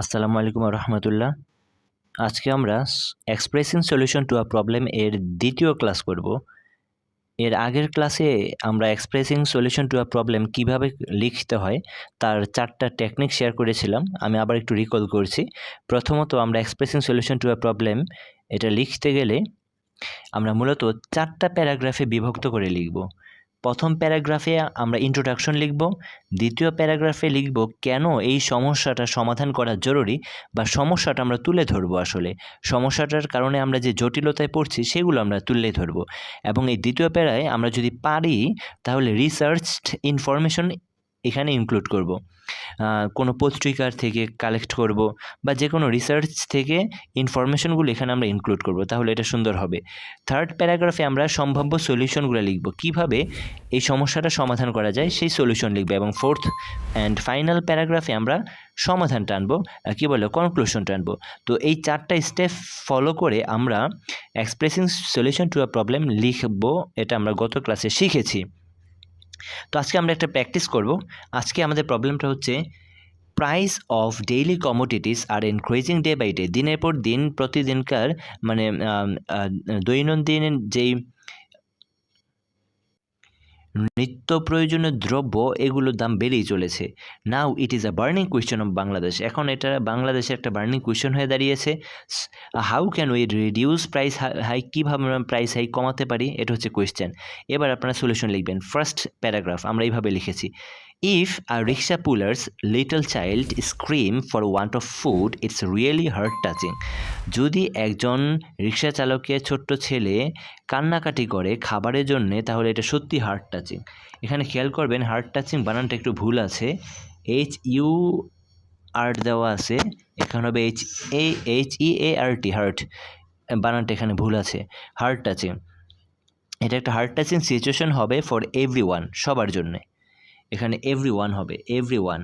আসসালামু আলাইকুম রহমতুল্লাহ। আজকে আমরা expressing solution to a problem এর দ্বিতীয় ক্লাস করব। এর আগের ক্লাসে আমরা expressing solution to a problem কীভাবে লিখতে হয়, তার চারটা টেকনিক শেয়ার করেছিলাম, আমি আবার একটু রিকল করছি। প্রথমত আমরা expressing solution to a problem এটা লিখতে গেলে আমরা মূলত চারটা প্যারাগ্রাফে বিভক্ত করে লিখব। প্রথম প্যারাগ্রাফে আমরা ইন্ট্রোডাকশন লিখব। দ্বিতীয় প্যারাগ্রাফে লিখব কেন এই সমস্যাটা সমাধান করা জরুরি বা সমস্যাটা আমরা তুলে ধরবো আসলে। সমস্যাটার কারণে আমরা যে জটিলতায় পড়ছি সেগুলো আমরা তুলে ধরবো। এবং এই দ্বিতীয় প্যারায় আমরা যদি পারি তাহলে রিসার্চড ইনফরমেশন এখানে ইনক্লুড করব। কোনো পত্রিকার থেকে কালেক্ট করব বা যে কোনো রিসার্চ থেকে ইনফরমেশনগুলো এখানে আমরা ইনক্লুড করব, তাহলে এটা সুন্দর হবে। থার্ড প্যারাগ্রাফে আমরা সম্ভাব্য সলিউশনগুলো লিখব। কীভাবে এই সমস্যাটা সমাধান করা যায়, সেই সলিউশন লিখবে এবং ফোর্থ অ্যান্ড ফাইনাল প্যারাগ্রাফে আমরা সমাধান টানবো কী বলে কনক্লুশন টানবো। তো এই চারটা স্টেপ ফলো করে আমরা expressing solution to a problem লিখব, এটা আমরা গত ক্লাসে শিখেছি। তো আজকে আমরা একটা প্র্যাকটিস করব। আজকে আমাদের প্রবলেমটা হচ্ছে price of daily commodities R increasing day by day দিনের পর দিন, প্রতিদিনকার মানে দৈনন্দিন যেই নিত্য প্রয়োজনীয় দ্রব্য এগুলোর দাম বেড়েই চলেছে। Now it is a burning question of Bangladesh এখন এটা বাংলাদেশে একটা বার্নিং কোয়েশ্চেন হয়ে দাঁড়িয়েছে। How can we reduce price high কীভাবে আমরা প্রাইস হাই কমাতে পারি? এটা হচ্ছে কোয়েশ্চেন এবার আপনারা সলিউশন লিখবেন। ফার্স্ট প্যারাগ্রাফ আমরা এইভাবে লিখেছি। If a rickshaw puller's little child scream for want of food it's really heart touching যদি একজন রিক্সা চালকের ছোট্ট ছেলে কান্নাকাটি করে খাবারের জন্যে, তাহলে এটা সত্যি হার্ট টাচিং এখানে খেয়াল করবেন হার্ট টাচিং বানানটা একটু ভুল আছে। এইচ ইউ আর্ট দেওয়া আছে, এখানে হবে H A H E A R T heart বানানটা এখানে ভুল আছে হার্ট টাচিং এটা একটা হার্ট টাচিং সিচুয়েশন হবে ফর এভরি ওয়ান সবার জন্যে। এখানে এভরি ওয়ান হবে এভরি ওয়ান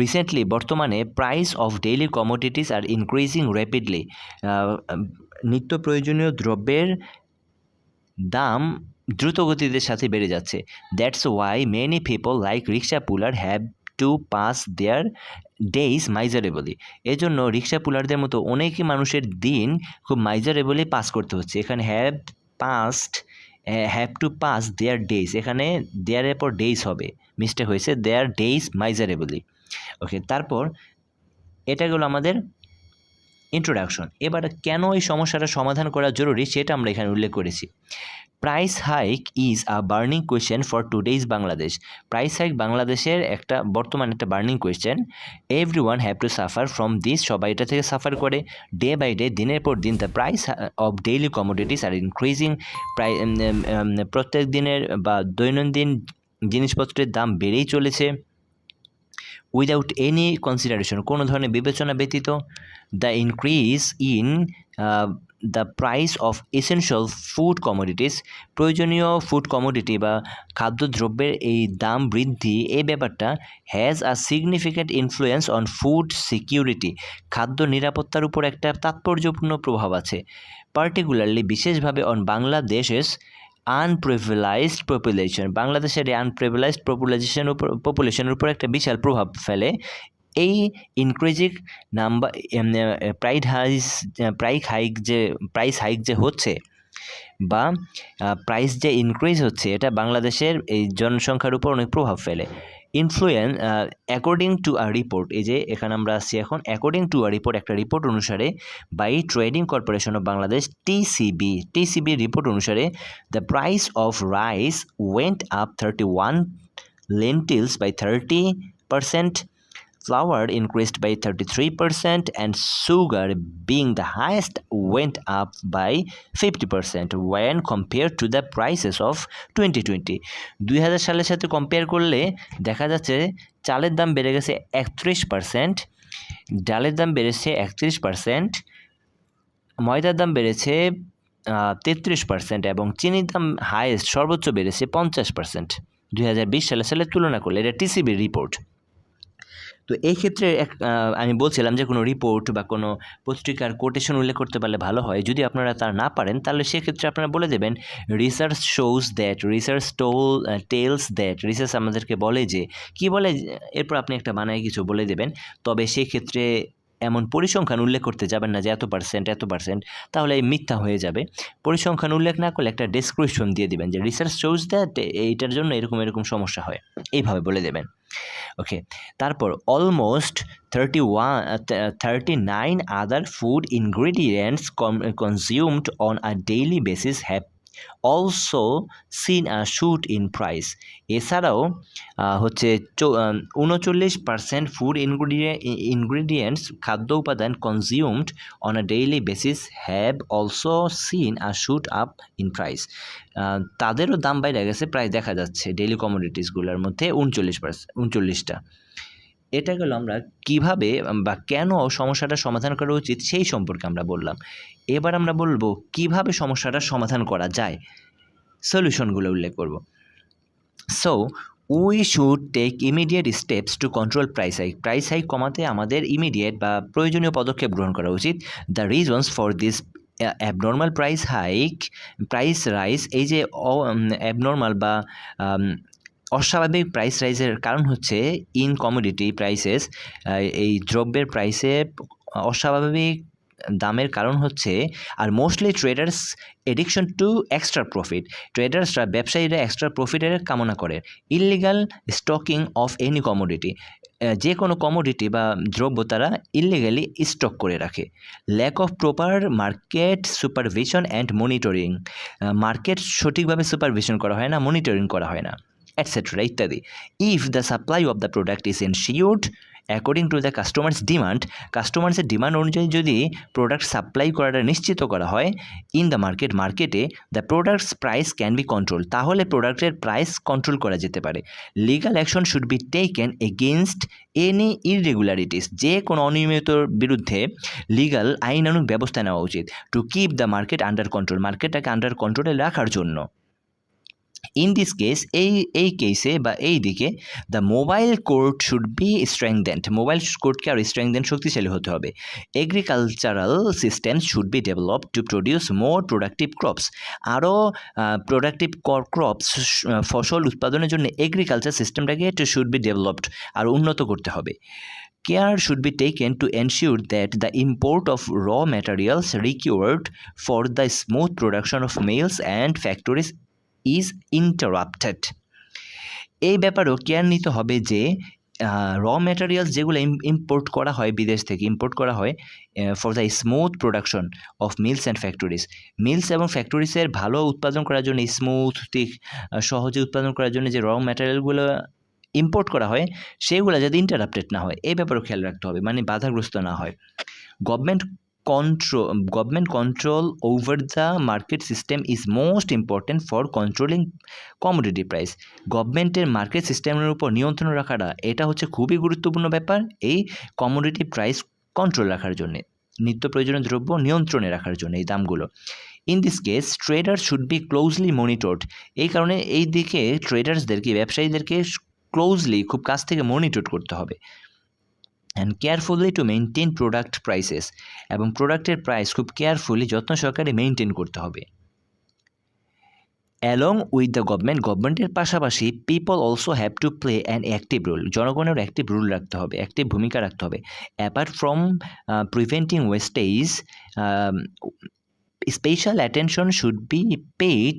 রিসেন্টলি বর্তমানে price of daily commodities are increasing rapidly নিত্য প্রয়োজনীয় দ্রব্যের দাম দ্রুতগতিদের সাথে বেড়ে যাচ্ছে। That's why many people like rickshaw puller have to pass their days miserably এজন্য রিক্সা পুলারদের মতো অনেকই মানুষের দিন খুব মাইজারেবলি পাস করতে হচ্ছে। এখানে have past have to pass their days এখানে দেয়ারের পর ডেইস হবে। মিস্টেক হয়েছে। দেয়ার ডেইস মাইজারেবলি ওকে তারপর এটা গেলো আমাদের ইন্ট্রোডাকশন এবার কেন এই সমস্যাটা সমাধান করা জরুরি সেটা আমরা এখানে উল্লেখ করেছি। Price hike is a burning question for today's Bangladesh price hike বাংলাদেশের একটা বর্তমান একটা burning question everyone have to suffer from this সবাই এটা থেকে সাফার করে। ডে বাই ডে দিনের পর দিন the price of daily commodities are increasing প্রায় প্রত্যেক দিনের বা দৈনন্দিন জিনিসপত্রের দাম বেড়েই চলেছে। উইদাউট এনি কনসিডারেশন কোনো ধরনের বিবেচনা ব্যতীত the increase in the price of essential food commodities প্রয়োজনীয় ফুড কমোডিটি বা খাদ্যদ্রব্যের এই দাম বৃদ্ধি, এই ব্যাপারটা has a significant influence on food security খাদ্য নিরাপত্তার উপর একটা তাৎপর্যপূর্ণ প্রভাব আছে। পার্টিকুলারলি বিশেষভাবে অন বাংলাদেশেস আনপ্রিভিলাইজড পপুলেশন বাংলাদেশের এই আনপ্রিভিলাইজড পপুলেশন উপর পপুলেশনের উপর একটা বিশাল প্রভাব ফেলে। এই increasing number pride highs price hike যে প্রাইস হাইক যে হচ্ছে বা প্রাইস যে ইনক্রিজ হচ্ছে, এটা বাংলাদেশের এই জনসংখ্যার উপর অনেক প্রভাব ফেলে। Influence according to a report এই যে এখানে আমরা আসছি এখন অ্যাকর্ডিং টু আ রিপোর্ট একটা রিপোর্ট অনুসারে by trading corporation of Bangladesh TCB TCB report অনুসারে the price of rice went up thirty one lentils by thirty percent flour increased by 33% and sugar being the highest went up by 50% when compared to the prices of 2020 দুই হাজার সালের সাথে compare করলে দেখা যাচ্ছে চালের দাম বেড়ে গেছে একত্রিশ পারসেন্ট ডালের দাম বেড়েছে একত্রিশ পারসেন্ট ময়দার দাম বেড়েছে তেত্রিশ পার্সেন্ট এবং চিনির দাম হাইয়েস্ট সর্বোচ্চ বেড়েছে পঞ্চাশ পার্সেন্ট দুই সালের সালে তুলনা করলে এটা টিসিবির রিপোর্ট তো এই ক্ষেত্রে এক আমি বলছিলাম যে কোনো রিপোর্ট বা কোনো পত্রিকার কোটেশন উল্লেখ করতে পারলে ভালো হয়। যদি আপনারা তা না পারেন, তাহলে সেক্ষেত্রে আপনারা বলে দেবেন research shows that research toll tells that research আমাদেরকে বলে যে, কি বলে, এরপর আপনি একটা বানায় কিছু বলে দেবেন। তবে সেক্ষেত্রে এমন পরিসংখ্যান উল্লেখ করতে যাবেন না যে এত পার্সেন্ট এত পার্সেন্ট তাহলে এই মিথ্যা হয়ে যাবে। পরিসংখ্যান উল্লেখ না করলে একটা ডেসক্রিপশন দিয়ে দেবেন যে রিসার্চ শোজ দ্যাট এইটার জন্য এরকম এরকম সমস্যা হয়। এইভাবে বলে দেবেন। ওকে তারপর almost thirty one thirty nine other food ingredients consumed on a daily basis have also seen shoot in price এছাড়াও হচ্ছে উনচল্লিশ পার্সেন্ট ফুড ইনগ্রিডিয়েন্টস খাদ্য উপাদান consumed on a daily basis have also seen a shoot up in price তাদেরও দাম বাইরে গেছে, প্রায় দেখা যাচ্ছে ডেইলি কমোডিটিসগুলোর মধ্যে উনচল্লিশ পার্সেন্ট উনচল্লিশটা। এটা গেল আমরা কীভাবে বা কেন সমস্যাটা সমাধান করা উচিত সেই সম্পর্কে আমরা বললাম। এবার আমরা বলব কীভাবে সমস্যাটার সমাধান করা যায়। সলিউশনগুলো উল্লেখ করব। So we should take immediate steps to control price hike price hike কমাতে আমাদের ইমিডিয়েট বা প্রয়োজনীয় পদক্ষেপ গ্রহণ করা উচিত। The reasons for this abnormal price hike price rise এই যে অ্যাবনর্মাল বা আম, অস্বাভাবিক প্রাইস রাইজের কারণ হচ্ছে ইন কমোডিটি প্রাইসেস এই দ্রব্যের প্রাইসে অস্বাভাবিক দামের কারণ হচ্ছে, are mostly traders addiction to extra profit ট্রেডার্সরা ব্যবসায়ীরা এক্সট্রা প্রফিটের কামনা করে। Illegal stocking of any commodity যে কোনো কমোডিটি বা দ্রব্য তারা ইলিগালি স্টক করে রাখে। Lack of proper market supervision and monitoring market সঠিকভাবে সুপারভিশন করা হয় না মনিটরিং করা হয় না। অ্যাটসেট্রা ইত্যাদি। If the supply of the product is ensured according to the customers demand কাস্টমার্সের demand অনুযায়ী যদি প্রোডাক্ট সাপ্লাই করাটা নিশ্চিত করা হয় ইন দ্য মার্কেট মার্কেটে the products price can be control তাহলে প্রোডাক্টের প্রাইস কন্ট্রোল করা যেতে পারে। Legal action should be taken against any irregularities যে কোনো অনিয়মিতর বিরুদ্ধে লিগাল আইনানুগ ব্যবস্থা নেওয়া উচিত। To keep the market under control মার্কেটটাকে under কন্ট্রোলে রাখার জন্য। ইন দিস কেস এই এই কেসে বা এই দিকে the mobile court should be strengthened mobile কোর্টকে আরও স্ট্রেংদেন শক্তিশালী হতে হবে। Agricultural system should be develop to produce more productive crops আরও প্রোডাক্টিভ ক্রপস ফসল উৎপাদনের জন্য এগ্রিকালচার সিস্টেমটাকে শুড বি ডেভেলপড আরও উন্নত করতে হবে। Care should be taken to ensure that the import of raw materials required for the smooth production of mills and factories is interrupted. এই ব্যাপারেও কেয়ার নিতে হবে যে র ম্যাটেরিয়ালস যেগুলো ইম্পোর্ট করা হয় বিদেশ থেকে ইম্পোর্ট করা হয় for the smooth production of mills and factories mills এবং ফ্যাক্টরিজের ভালো উৎপাদন করার জন্য স্মুথ ঠিক সহজে উৎপাদন করার জন্য যে র ম্যাটেরিয়ালগুলো ইম্পোর্ট করা হয়, সেগুলো যাতে ইন্টারাপ্টেড না হয়। এই ব্যাপারেও খেয়াল রাখতে হবে মানে বাধাগ্রস্ত না হয়। Government control government control over the market system is most important for controlling commodity price. গভর্নমেন্টের মার্কেট সিস্টেমের উপর নিয়ন্ত্রণ রাখাটা, এটা হচ্ছে খুবই গুরুত্বপূর্ণ ব্যাপার এই কমোডিটি প্রাইস কন্ট্রোল রাখার জন্যে, নিত্য প্রয়োজনীয় দ্রব্য নিয়ন্ত্রণে রাখার জন্য এই দামগুলো। In this case trader should be closely monitored এই কারণে এই দিকে ট্রেডার্সদেরকে ব্যবসায়ীদেরকে ক্লোজলি খুব কাছ থেকে মনিটর করতে হবে। And carefully to maintain product prices এবং প্রোডাক্টের প্রাইস খুব কেয়ারফুলি যত্ন সহকারে মেনটেন করতে হবে। অ্যালং উইথ দ্য গভর্নমেন্ট গভর্নমেন্টের পাশাপাশি people also have to play an active role জনগণের অ্যাক্টিভ রোল রাখতে হবে অ্যাক্টিভ ভূমিকা রাখতে হবে। Apart from preventing wastage special attention should be paid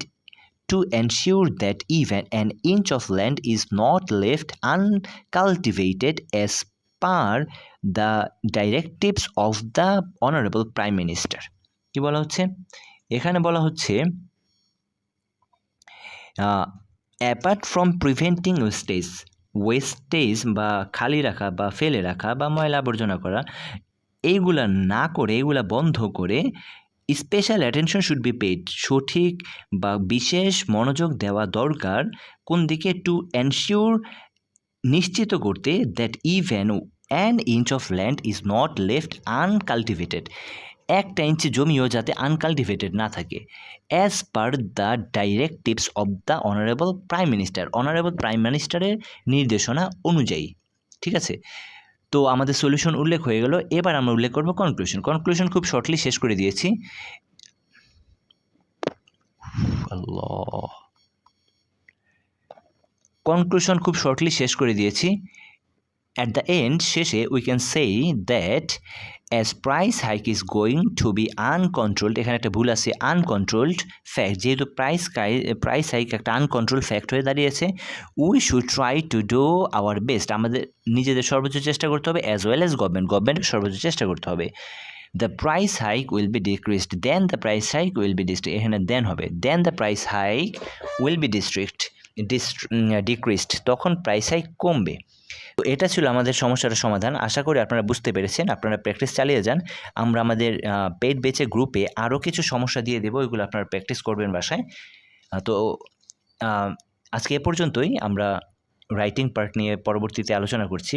to ensure that even an inch of land is not left uncultivated as per the directives of the honorable prime minister. কি বলা হচ্ছে? এখানে বলা হচ্ছে apart from preventing wastage wastage বা খালি রাখা বা ফেলে রাখা বা ময়লা আবর্জনা করা, এইগুলা না করে এগুলা বন্ধ করে special attention should be paid সঠিক বা বিশেষ মনোযোগ দেওয়া দরকার কোন দিকে টু এনশিওর নিশ্চিত করতে that even an inch of land is not left uncultivated একটা ইঞ্চি জমিও যাতে আনকাল্টিভেটেড না থাকে। As per the directives of the honourable prime minister honourable prime মিনিস্টারের নির্দেশনা অনুযায়ী, ঠিক আছে? তো আমাদের সলিউশন উল্লেখ হয়ে গেল, এবার আমরা উল্লেখ করব কনক্লুশন কনক্লুশন খুব শর্টলি শেষ করে দিয়েছি। আল্লাহ। কনক্লুশন খুব শর্টলি শেষ করে দিয়েছি। অ্যাট দ্য এন্ড শেষে we can say that as price hike is going to be uncontrolled এখানে একটা ভুল আছে আনকন্ট্রোলড ফ্যাক্ট যেহেতু প্রাইস প্রাইস হাইক একটা আনকন্ট্রোল ফ্যাক্ট হয়ে দাঁড়িয়েছে we should try to do our best আমাদের নিজেদের সর্বোচ্চ চেষ্টা করতে হবে অ্যাজ ওয়েল অ্যাজ গভর্নমেন্ট গভর্নমেন্টের সর্বোচ্চ চেষ্টা করতে হবে। The price hike will be decreased then the price hike will be district এখানে দেন হবে then the price hike will be district decreased তখন প্রাইসাই কমবে। তো এটা ছিল আমাদের সমস্যার সমাধান। আশা করি আপনারা বুঝতে পেরেছেন, আপনারা প্র্যাকটিস চালিয়ে যান। আমরা আমাদের পেট বেচে গ্রুপে আরও কিছু সমস্যা দিয়ে দেবো, ওইগুলো আপনারা প্র্যাকটিস করবেন বাসায়। তো আজকে এ পর্যন্তই। আমরা রাইটিং পার্ট নিয়ে পরবর্তীতে আলোচনা করছি।